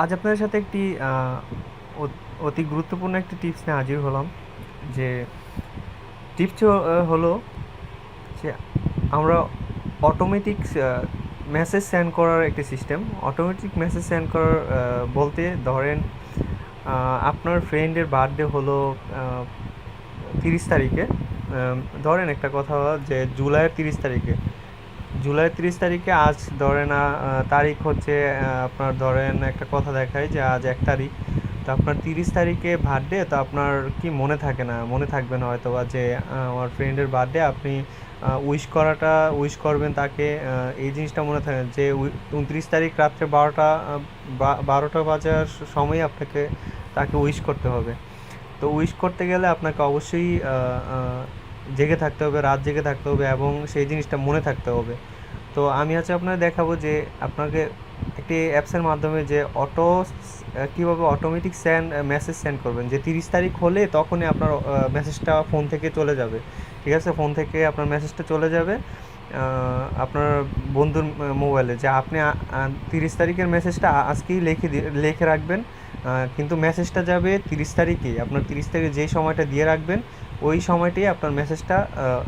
আজ আপনাদের সাথে একটি অতি গুরুত্বপূর্ণ একটি টিপস নিয়ে হাজির হলাম, যে টিপস হলো যে আমরা অটোমেটিক মেসেজ সেন্ড করার একটি সিস্টেম অটোমেটিক মেসেজ সেন্ড করার বলতে ধরেন আপনার ফ্রেন্ডের বার্থডে হলো তিরিশ তারিখে ধরেন একটা কথা যে জুলাইয়ের তিরিশ তারিখে। জুলাইয়ের তিরিশ তারিখে আজ ধরেন তারিখ হচ্ছে আপনার ধরেন একটা কথা দেখায় যে আজ এক তারিখ। তো আপনার তিরিশ তারিখে বার্থডে তো আপনার কি মনে থাকে না? মনে থাকবে না হয়তো বা যে আমার ফ্রেন্ডের বার্থডে আপনি উইশ করাটা উইশ করবেন তাকে এই জিনিসটা মনে থাকে যে উনত্রিশ তারিখ রাত্রে বারোটা বারোটা বাজার সময় আপনাকে, তাকে উইশ করতে হবে। তো উইশ করতে গেলে আপনাকে অবশ্যই জেগে থাকতে হবে, রাত জেগে থাকতে হবে এবং সেই জিনিসটা মনে থাকতে হবে। তো আমি আজকে আপনাকে দেখাবো যে আপনাকে একটি অ্যাপসের মাধ্যমে যে অটো কীভাবে অটোমেটিক সেন্ড মেসেজ সেন্ড করবেন। যে তিরিশ তারিখ হলে তখনই আপনার মেসেজটা ফোন থেকে চলে যাবে। ঠিক আছে? ফোন থেকে আপনার মেসেজটা চলে যাবে আপনার বন্ধুর মোবাইলে যে আপনি তিরিশ তারিখের মেসেজটা আজকেই লিখে লিখে রাখবেন। কিন্তু মেসেজটা যাবে তিরিশ তারিখে। আপনার তিরিশ তারিখে যেই সময়টা দিয়ে রাখবেন ওই সময়টাই আপনার মেসেজটা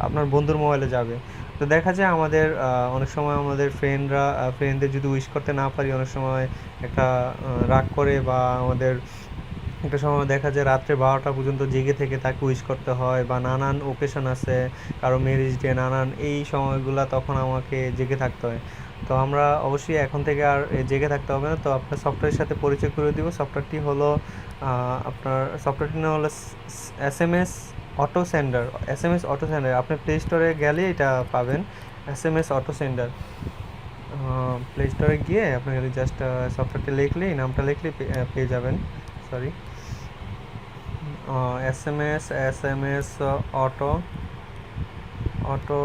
আপনার বন্ধুর মোবাইলে যাবে। তো দেখা যায় আমাদের অনেক সময় আমাদের ফ্রেন্ডরা ফ্রেন্ডদের যদি উইশ করতে না পারি, অনেক সময় একটা রাগ করে বা আমাদের একটা সময় দেখা যায় রাত্রে বারোটা পর্যন্ত জেগে থেকে তাকে উইশ করতে হয় বা নানান ওকেশন আছে, কারও ম্যারেজ ডে নানান, এই সময়গুলো তখন আমাকে জেগে থাকতে হয়। তো আমরা অবশ্যই এখন থেকে আর জেগে থাকতে হবে না। তো আপনার সফটওয়্যারের সাথে পরিচয় করে দিব। সফটওয়্যারটি হলো আপনার সফটওয়্যারটি নাম হলো S M S auto sender S M S auto sender আপনি প্লে স্টোরে গেলে এটা পাবেন S M S auto sender play স্টোরে গিয়ে আপনি জাস্ট সফটওয়্যারটি লিখলেই, নামটা লিখলেই পে- পেয়ে যাবেন। Sorry S M S S M S auto auto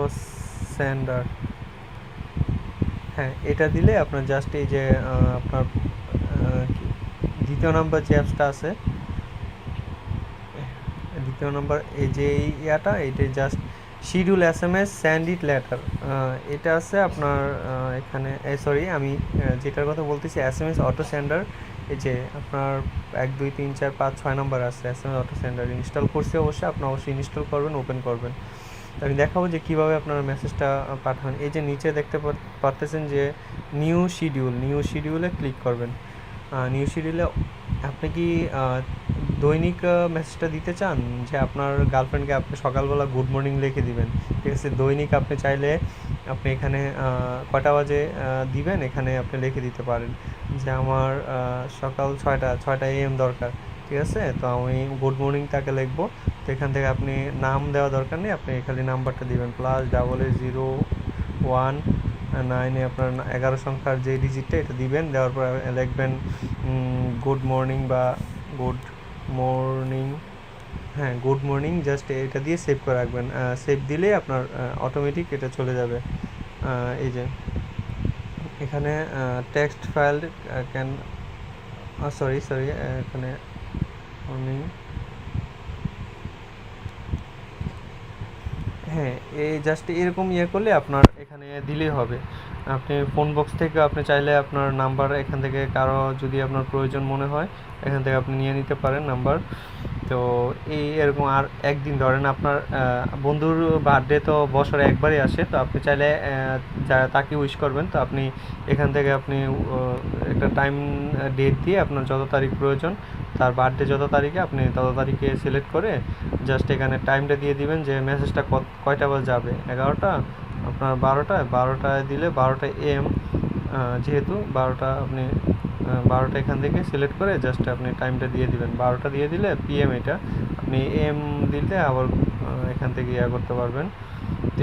sender হ্যাঁ এটা দিলে আপনার জাস্ট এই যে আপনার দ্বিতীয় নাম্বার যে অ্যাপসটা আছে দ্বিতীয় নম্বর, এই যে এই ইয়াটা এইটাই just schedule S M S send it later এটা আছে আপনার এখানে সরি আমি যেটার কথা বলতেছি S M S auto sender এই যে আপনার এক, দুই, তিন, চার, পাঁচ, ছয় নম্বর আছে S M S auto sender install করছি অবশ্যই, আপনি অবশ্যই ইনস্টল করবেন ওপেন করবেন। আমি দেখাবো যে কীভাবে আপনার মেসেজটা পাঠান। এই যে নিচে দেখতে পারতেছেন যে নিউ শিডিউল নিউ শিডিউলে ক্লিক করবেন। নিউ শিডিউলে আপনি কি দৈনিক মেসেজটা দিতে চান যে আপনার গার্লফ্রেন্ডকে আপনি সকালবেলা গুড মর্নিং লিখে দিবেন। ঠিক আছে, দৈনিক আপনি চাইলে আপনি এখানে কটা বাজে দিবেন? এখানে আপনি লিখে দিতে পারেন যে আমার সকাল ছয়টা ছয়টা এম দরকার। ঠিক আছে? তো আমি গুড মর্নিং তাকে লিখব। তো এখান থেকে আপনি নাম দেওয়া দরকার নেই, আপনি খালি নাম্বারটা দিবেন। Plus double eight zero one নাইনে আপনার এগারো সংখ্যার যে ডিজিটটা এটা দিবেন। দেওয়ার পর লিখবেন গুড মর্নিং বা গুড মর্নিং হ্যাঁ গুড মর্নিং, জাস্ট এটা দিয়ে সেভ করে রাখবেন। সেভ দিলে আপনার অটোমেটিক এটা চলে যাবে। এই যে, এখানে text file can sorry sorry এখানে মর্নিং হ্যাঁ এই জাস্ট এরকম ইয়ে করলে আপনার এখানে দিলেই হবে। আপনি ফোন বক্স থেকে আপনি চাইলে আপনার নাম্বার এখান থেকে কারও যদি আপনার প্রয়োজন মনে হয়, এখান থেকে আপনি নিয়ে নিতে পারেন নাম্বার তো এই এরকম আর একদিন ধরেন আপনার বন্ধুর বার্থডে তো বছরে একবারই আসে, তো আপনি চাইলে তাকে উইশ করবেন, তো আপনি এখান থেকে আপনি একটা টাইম ডেট দিয়ে আপনার যত তারিখ প্রয়োজন, তার বার্থডে যত তারিখে আপনি তত তারিখে সিলেক্ট করে জাস্ট এখানে টাইমটা দিয়ে দিবেন যে মেসেজটা কয়টা বাজে যাবে? এগারোটা? আপনার বারোটায় বারোটায় দিলে বারোটা এম যেহেতু বারোটা আপনি বারোটা এখান থেকে সিলেক্ট করে জাস্ট আপনি টাইমটা দিয়ে দিবেন। বারোটা দিয়ে দিলে পিএম এটা, আপনি এম দিলে আবার এখান থেকে ইয়া করতে পারবেন।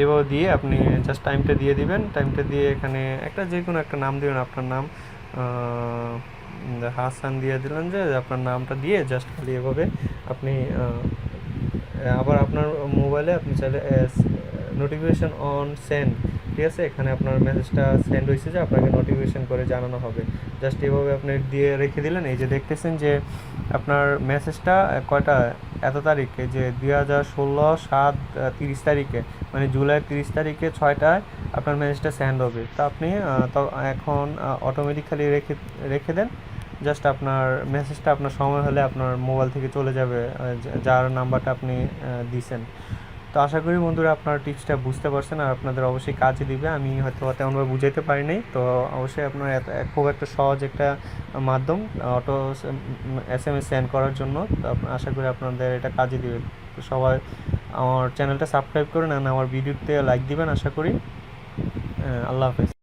এভাবে দিয়ে আপনি জাস্ট টাইমটা দিয়ে দিবেন। টাইমটা দিয়ে এখানে একটা যে কোনো একটা নাম দিবেন, আপনার নাম হাসান দিয়ে দিলেন যে আপনার নামটা দিয়ে জাস্ট খালি এভাবে আপনি আবার আপনার মোবাইলে আপনি চাইলে নোটিফিকেশন অন সেন্ড ঠিক আছে? এখানে আপনার মেসেজটা সেন্ড হয়েছে যে আপনাকে নোটিফিকেশান করে জানানো হবে। জাস্ট এভাবে আপনি দিয়ে রেখে দিলেন। এই যে দেখতেছেন যে আপনার মেসেজটা কয়টা? এত তারিখে, যে দুই হাজার ষোলো সাত তিরিশ তারিখে মানে জুলাই তিরিশ তারিখে ছয়টায় আপনার মেসেজটা সেন্ড হবে। তো আপনি এখন অটোমেটিক খালি রেখে রেখে দেন। জাস্ট আপনার মেসেজটা আপনার সময় হলে আপনার মোবাইল থেকে চলে যাবে যার নাম্বারটা আপনি দিয়েছেন তো আশা করি বন্ধুরা আপনার টিপসটা বুঝতে পারছেন আর আপনাদের অবশ্যই কাজে দিবে। আমি হয়তো তেমনভাবে বুঝাইতে পারি নাই। তো অবশ্যই আপনার খুব একটা সহজ একটা মাধ্যম auto S M S send করার জন্য। তো আশা করি আপনাদের এটা কাজে দিবে। সবাই আমার চ্যানেলটা সাবস্ক্রাইব করুন আর আমার ভিডিওতে লাইক দিবেন, আশা করি। আল্লাহ হাফেজ।